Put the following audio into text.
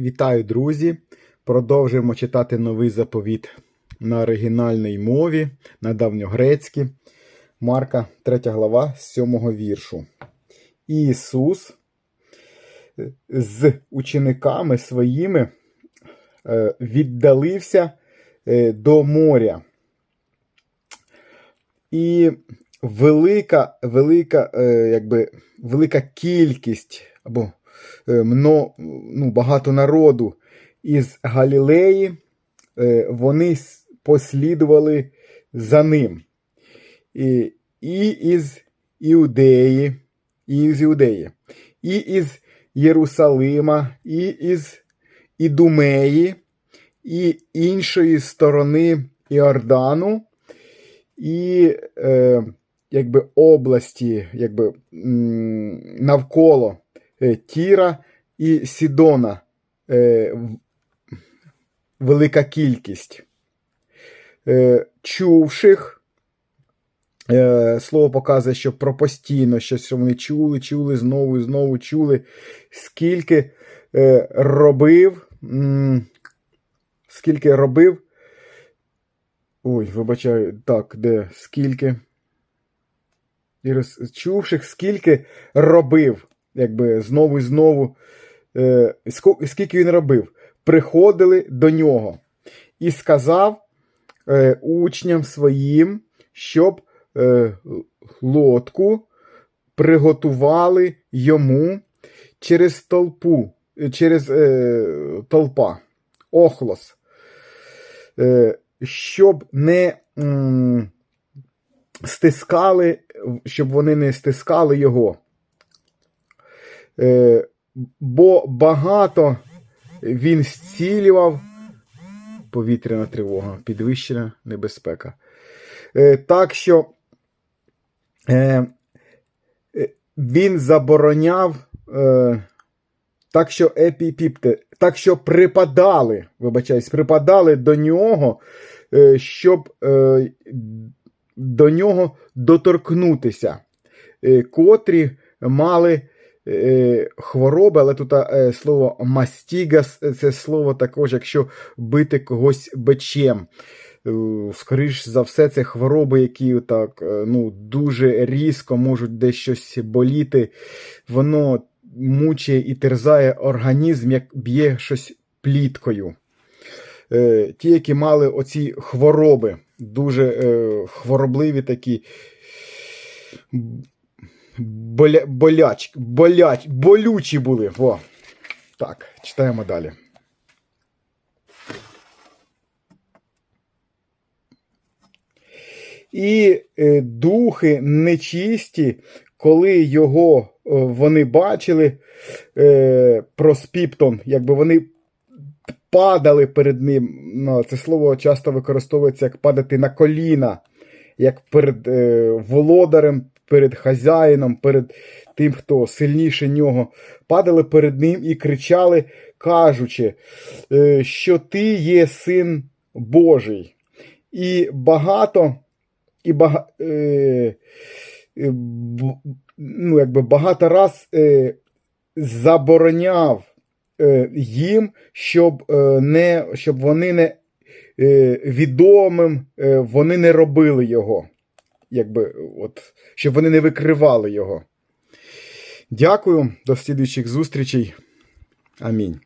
Вітаю, друзі! Продовжуємо читати новий заповіт на оригінальній мові, на давньогрецькій. Марка, 3 глава, з 7 віршу. Ісус з учениками своїми е, віддалився е, до моря. І велика, велика, е, якби, велика кількість або е, мно, ну, багато народу із Галілеї, е, вони послідували за ним. І, і із Іудеї, і із Іудеї, і із Єрусалима, і із Ідумеї, і іншої сторони Іордану, і е, якби області, якби навколо е, Тіра і Сідона е, велика кількість. Е, чувших, е, слово показує, що про постійно щось вони чули, чули, знову і знову чули, скільки е, робив, скільки робив. Ой, вибачаю, так, де скільки. Чувших, скільки робив, якби знову і знову, е, скільки він робив, приходили до нього і сказав е, учням своїм, щоб е, лодку приготували йому через толпу, е, через е, толпа, охлос, е, щоб не м, стискали, щоб вони не стискали його. Е, бо багато він зцілював повітряна тривога, підвищена небезпека. Е, так що е, він забороняв, так що епіпіпте, так що припадали, вибачаюсь, припадали до нього, щоб до нього доторкнутися, котрі мали хвороби, але тут е, слово мастігас е, це слово також, якщо бити когось бичем. Е, Скоріш за все, це хвороби, які так, е, ну, дуже різко можуть десь щось боліти. Воно мучає і терзає організм, як б'є щось пліткою. Е, Ті, які мали оці хвороби, дуже е, хворобливі такі. Боля, боляч, боляч, болючі були. Во. Так, читаємо далі. І е, духи нечисті, коли його е, вони бачили е, проспіптон, якби вони падали перед ним. Ну, це слово часто використовується як падати на коліна, як перед е, володарем, перед хазяїном, перед тим, хто сильніше нього. Падали перед ним і кричали, кажучи, е, що ти є син Божий. І багато, і бага, е, е, б- ну, якби багато раз е, забороняв е, їм, щоб, е, не, щоб вони не відомим, е, вони не робили його. Якби, от, щоб вони не викривали його. Дякую, до слідуючих зустрічей. Амінь.